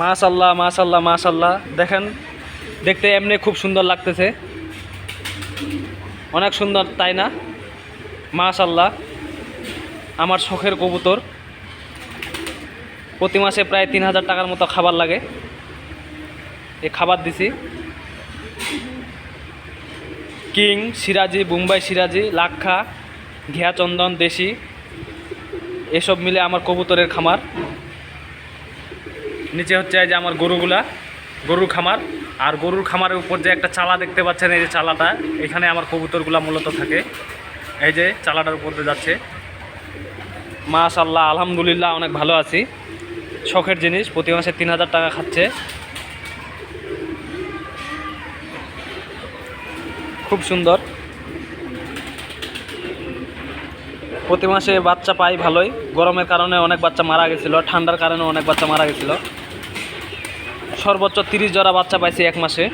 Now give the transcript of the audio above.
মাশাল্লাহ মাশাল্লাহ মাশাল্লাহ দেখেন, দেখতে এমনি খুব সুন্দর লাগতেছে। অনেক সুন্দর, তাই না? মাশাল্লাহ আমার শখের কবুতর। প্রতি মাসে প্রায় তিন হাজার টাকার মতো খাবার লাগে। এ খাবার দিছি। কিং, সিরাজি বুম্বাই সিরাজি, লাক্ষা, ঘিয়াচন্দন, দেশি। এসব মিলে আমার কবুতরের খামার। নিচে হচ্ছে যে আমার গরুগুলা, গরুর খামার। আর গরুর খামারের উপর যে একটা চালা দেখতে পাচ্ছেন, এই যে চালাটা, এখানে আমার কবুতরগুলা মূলত থাকে। এই যে চালাটার উপর দিয়ে যাচ্ছে। মাশাল্লাহ আলহামদুলিল্লাহ, অনেক ভালো আছি। শখের জিনিস, প্রতি মাসে তিন হাজার টাকা খাচ্ছে। খুব সুন্দর। প্রতি মাসে বাচ্চা পাই ভালোই। গরমের কারণে অনেক বাচ্চা মারা গেছিল, ঠান্ডার কারণে অনেক বাচ্চা মারা গেছিল। সর্বোচ্চ তিরিশ জোড়া বাচ্চা পাইছে এক মাসে।